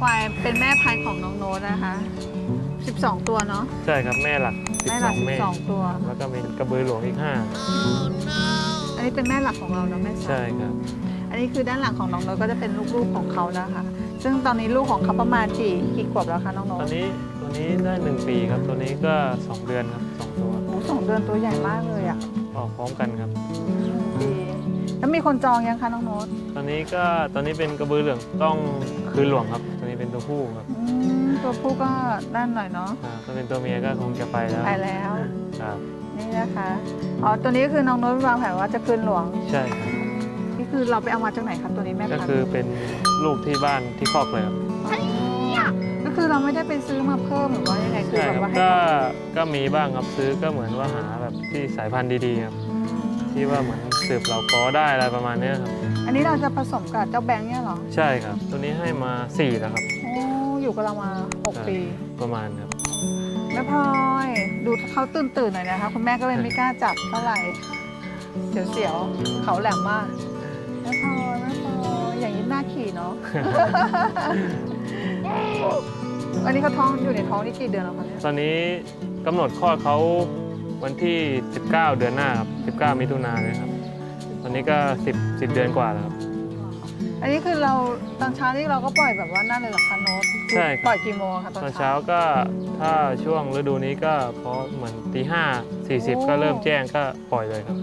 ควายเป็นแม่พันธุ์ของน้องโน้ตนะคะ 12 ตัวเนาะ ใช่ครับแม่หลักแม่หลัก12แม่12 ตัว แล้วก็มีกระบือหลวงอีกอันนี้เป็นแม่หลักของเราเนาะแม่5สาใช่ครับ อันนี้คือด้านหลังของน้องโน้ตก็จะเป็นลูกๆของเขานะคะ ซึ่งตอนนี้ลูกของเขาประมาณกี่กี่ขวบแล้วคะน้องโน้ตตอนนี้ตัวนี้ได้1ปีครับ ตัวนี้ก็2เดือนครับ2ตัวโอ้สองเดือนตัวใหญ่มากเลยอะ ออกพร้อมกันครับดีแล้วมี คนจองยังคะน้องโน้ตตอนนี้ก็ตอนนี้เป็นกระบือเหลืองต้องคือหลวงครับตัวนี้เป็นตัวผู้ครับอืมตัวผู้ก็ด้านหน่อยเนาะอ่าถ้าเป็นตัวเมียก็คงจะไปแล้วไปแล้ว ครับนี่นะคะอ๋อตัวนี้ก็คือน้องโน้ตวางแผนว่าจะคืนหลวง ใช่ครับนี่คือเราไปเอามาจากไหนครับตัวนี้แม่ก็พันคือธุ์เป็นลูกที่บ้านที่คอกเลยครับอ๋อก็คือเราไม่ได้ไปซื้อมาเพิ่มหรือว่ายังไงคือใช่แบบครับว่าให้ก็เขาก็มีบ้างครับซื้อก็เหมือนว่าหาแบบที่สายพันธุ์ดีๆครับอืม ที่ว่าเหมือนสืบเหล่ากอได้อะไรประมาณเนี้ยครับ อันนี้เราจะผสมกับเจ้าแบงค์เนี่ยเหรอ ใช่ครับ ตัวนี้ให้มา4แล้วครับ โอ้ อยู่กับเรามา 6 ปีประมาณครับ แม่พลอยดูเขาตื่นตื่นๆหน่อยนะคะ คุณแม่ก็เลยไม่กล้าจับเท่าไหร่ เสียวๆเขาแหลมมาก แม่พลอยแม่พลอยอย่างนี้น่าขี่เนาะ อันนี้เขาท้องอยู่ในท้องนี่กี่เดือนแล้วคะเนี่ย ตอนนี้กำหนดคลอดเขา วันที่ 19 เดือนหน้าครับ 19 มิถุนายนเลยครับ ตอนนี้ก็ 10 10 เดือนกว่าแล้วครับ อันนี้คือเราตอนเช้านี่เราก็ปล่อยแบบว่านั่นเลยเหรอคะโน้ตใช่ครับ ปล่อยกี่โมงคะตตออนนเช้าเช้า ก็ถ้าช่วงฤดูนี้ก็เพราะเหมือนตีห้าสี่สิบโอ้ก็เริ่มแจ้งก็ปล่อยเลยครับ